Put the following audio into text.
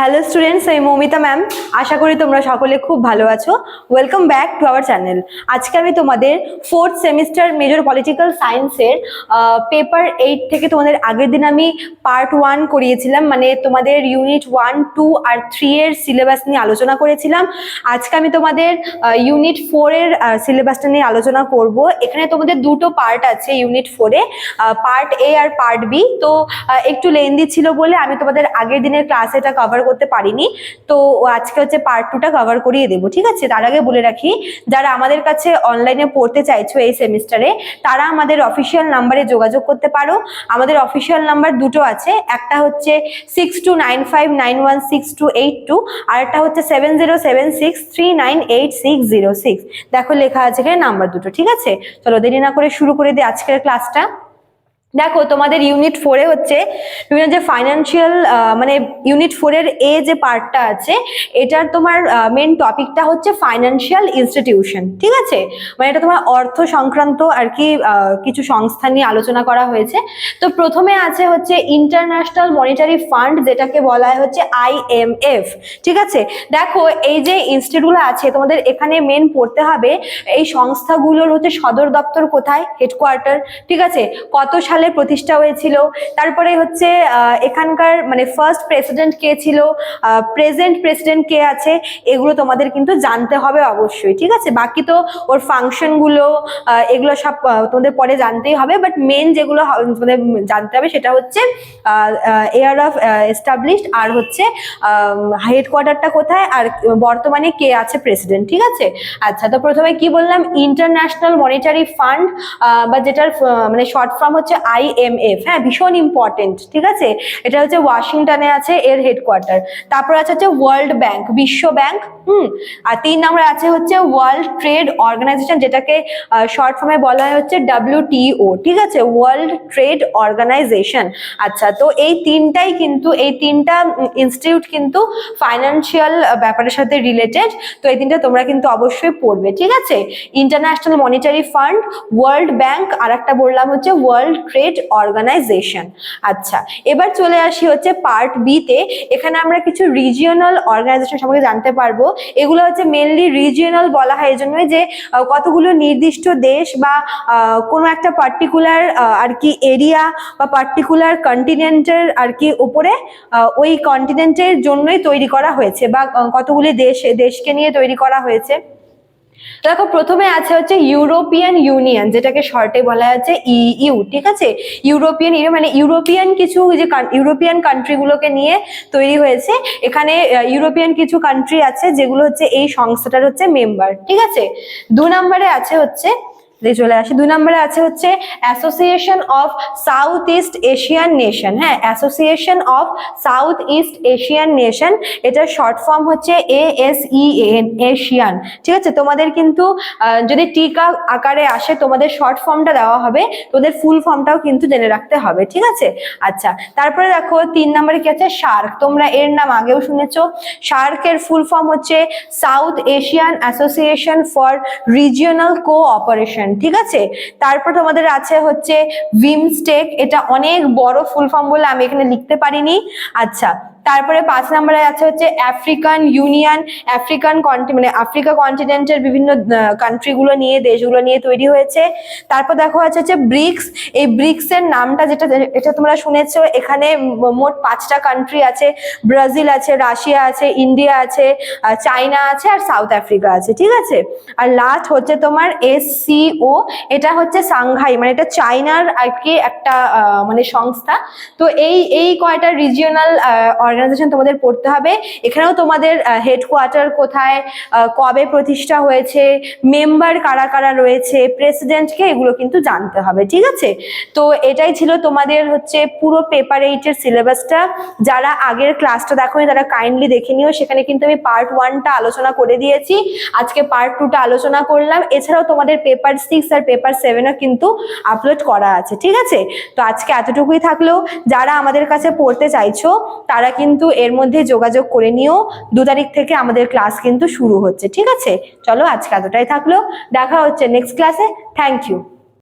Hello students আমি Moumita ma'am আশা করি তোমরা সকলে খুব ভালো আছো। Welcome back to our channel আজকে আমি তোমাদের ফোর্থ সেমিস্টার মেজর পলিটিক্যাল সায়েন্সের পেপার এইট থেকে তোমাদের আগের দিন আমি পার্ট ওয়ান করিয়েছিলাম। মানে তোমাদের ইউনিট ওয়ান টু আর থ্রি এর সিলেবাস নিয়ে আলোচনা করেছিলাম। আজকে আমি তোমাদের ইউনিট ফোর এর সিলেবাসটা নিয়ে আলোচনা করব। এখানে তোমাদের দুটো পার্ট আছে ইউনিট ফোরে পার্ট এ আর পার্ট বি তো একটু লেন্দি ছিল বলে আমি তোমাদের আগের দিনের ক্লাসে এটা কভার করতে পারিনি। তো আজকে হচ্ছে পার্ট টুটা কভার করিয়ে দেবো, ঠিক আছে? তার আগে বলে রাখি, যারা আমাদের কাছে অনলাইনে পড়তে চাইছো এই সেমিস্টারে তারা আমাদের অফিসিয়াল নাম্বারে যোগাযোগ করতে পারো। আমাদের অফিসিয়াল নাম্বার দুটো আছে, একটা হচ্ছে six two nine five nine one six two eight two আর একটা হচ্ছে seven zero seven six three nine eight six zero six দেখো লেখা আছে এখানে নাম্বার দুটো, ঠিক আছে? চলো দেরি না করে শুরু করে দিই আজকের ক্লাসটা দেখো, তোমাদের ইউনিট ফোরে হচ্ছে বিভিন্ন যে ফাইন্যান্সিয়াল মানে ইউনিট ফোরের এ যে পার্টটা আছে, এটার তোমার মেন টপিকটা হচ্ছে ফাইন্যান্সিয়াল ইনস্টিটিউশন ঠিক আছে? মানে এটা তোমার অর্থ সংক্রান্ত আর কি কিছু সংস্থা নিয়ে আলোচনা করা হয়েছে। তো প্রথমে আছে হচ্ছে ইন্টারন্যাশনাল মনিটারি ফান্ড যেটাকে বলা হয় হচ্ছে আইএমএফ ঠিক আছে? দেখো, এই যে ইনস্টিটিউটগুলো আছে, তোমাদের এখানে মেন পড়তে হবে এই সংস্থাগুলোর হচ্ছে সদর দপ্তর কোথায়? হেডকোয়ার্টার ঠিক আছে? কত সালে প্রতিষ্ঠা হয়েছিল। তারপরে হচ্ছে এখানকার মানে ফার্স্ট প্রেসিডেন্ট কে ছিল প্রেজেন্ট প্রেসিডেন্ট কে আছে, এগুলো তোমাদের কিন্তু জানতে হবে অবশ্যই, ঠিক আছে? বাকি তো ওর ফাংশনগুলো এগুলো সব তোমাদের পরে জানতেই হবে বাট মেন যেগুলো তোমাদের জানতে হবে সেটা হচ্ছে এয়ার অফ এস্টাবলিশড আর হচ্ছে হেডকোয়ার্টারটা কোথায় আর বর্তমানে কে আছে প্রেসিডেন্ট ঠিক আছে? আচ্ছা তো প্রথমে কি বললাম? ইন্টারন্যাশনাল মনিটারি ফান্ড বা যেটার মানে শর্ট ফর্ম হচ্ছে আইএমএফ হ্যাঁ ভীষণ ইম্পর্টেন্ট ঠিক আছে? এটা হচ্ছে ওয়াশিংটনে আছে, এর হেডকোয়ার্টার তারপর আছে হচ্ছে ওয়ার্ল্ড ব্যাংক, বিশ্ব ব্যাংক, হুম? আর তিন নম্বরে আছে হচ্ছে ওয়ার্ল্ড ট্রেড অর্গানাইজেশন, যেটাকে শর্ট ফর্মে বলা হয় হচ্ছে ডাব্লিউটিও ঠিক আছে? World trade organisation. আচ্ছা তো এই তিনটাই কিন্তু, এই তিনটা ইনস্টিটিউট কিন্তু ফাইন্যান্সিয়াল ব্যাপারের সাথে রিলেটেড তো এই তিনটা তোমরা কিন্তু অবশ্যই পড়বে, ঠিক আছে? International monetary fund world bank আর একটা বললাম হচ্ছে ওয়ার্ল্ড ট্রেড অর্গানাইজেশন আচ্ছা এবার চলে আসি হচ্ছে পার্ট বিতে এখানে আমরা কিছু রিজিওনাল অর্গানাইজেশন সম্পর্কে জানতে পারব। এগুলো হচ্ছে মেনলি রিজিওনাল বলা হয় এই জন্যই যে কতগুলো নির্দিষ্ট দেশ বা কোনো একটা পার্টিকুলার আর কি এরিয়া বা পার্টিকুলার কন্টিনেন্টের আর কি উপরে ওই কন্টিনেন্টের জন্যই তৈরি করা হয়েছে বা কতগুলি দেশ, দেশকে নিয়ে তৈরি করা হয়েছে। দেখো, প্রথমে আছে হচ্ছে ইউরোপিয়ান ইউনিয়ন যেটাকে শর্টে বলা হচ্ছে ইইউ ঠিক আছে? ইউরোপিয়ান ইউনিয়ন মানে ইউরোপিয়ান কিছু যে ইউরোপিয়ান কান্ট্রিগুলোকে নিয়ে তৈরি হয়েছে। এখানে ইউরোপিয়ান কিছু কান্ট্রি আছে যেগুলো হচ্ছে এই সংস্থাটার হচ্ছে মেম্বার ঠিক আছে? দু নম্বরে আছে হচ্ছে চলে আসি। দুই নম্বরে আছে হচ্ছে association of south east Asian nation হ্যাঁ association of south east Asian nation এটার শর্ট ফর্ম হচ্ছে A S E N ASEAN ঠিক আছে? তোমাদের কিন্তু যদি টিকা আকারে আসে, তোমাদের শর্ট ফর্মটা দেওয়া হবে তোদের ফুল ফর্মটাও কিন্তু জেনে রাখতে হবে। ঠিক আছে? আচ্ছা তারপরে দেখো, তিন নম্বরে কি আছে? শার্ক তোমরা এর নাম আগেও শুনেছো। শার্কের ফুল ফর্ম হচ্ছে south Asian association for regional cooperation ঠিক আছে? তারপর তোমাদের আছে হচ্ছে ভিমস্টেক এটা অনেক বড় ফুল ফর্ম বলে আমি এখানে লিখতে পারিনি। আচ্ছা তারপরে পাঁচ নম্বরে আছে হচ্ছে আফ্রিকান ইউনিয়ন আফ্রিকান কন্টি মানে আফ্রিকা কন্টিনেন্টের বিভিন্ন কান্ট্রিগুলো নিয়ে, দেশগুলো নিয়ে তৈরি হয়েছে। তারপর দেখো আছে হচ্ছে ব্রিক্স এই ব্রিক্স এর নামটা যেটা, এটা তোমরা শুনেছো, এখানে মোট পাঁচটা কান্ট্রি আছে। ব্রাজিল আছে রাশিয়া আছে ইন্ডিয়া আছে চায়না আছে আর সাউথ আফ্রিকা আছে, ঠিক আছে? আর লাস্ট হচ্ছে তোমার এস ও এটা হচ্ছে সাংঘাই মানে এটা চায়নার আর কি একটা মানে সংস্থা। তো এই এই কয়টা রিজিওনাল অর্গানাইজেশন তোমাদের পড়তে হবে। এখানেও তোমাদের হেডকোয়ার্টার কোথায় কবে প্রতিষ্ঠা হয়েছে মেম্বার কারা কারা রয়েছে প্রেসিডেন্টকে এগুলো কিন্তু জানতে হবে, ঠিক আছে? তো এটাই ছিল তোমাদের হচ্ছে পুরো পেপার এইটের সিলেবাসটা যারা আগের ক্লাসটা দেখোনি, তারা কাইন্ডলি দেখে নিও। সেখানে কিন্তু আমি পার্ট ওয়ানটা আলোচনা করে দিয়েছি। আজকে পার্ট টুটা আলোচনা করলাম। এছাড়াও তোমাদের পেপার সিক্স আর পেপার সেভেনও কিন্তু আপলোড করা আছে, ঠিক আছে? তো আজকে এতটুকুই থাকলেও যারা আমাদের কাছে পড়তে চাইছো, তারা কিন্তু এর মধ্যে যোগাযোগ করে নিও। দু তারিখ থেকে আমাদের ক্লাস কিন্তু শুরু হচ্ছে, ঠিক আছে? চলো আজকে এতটাই থাকল। দেখা হচ্ছে নেক্সট ক্লাসে থ্যাংক ইউ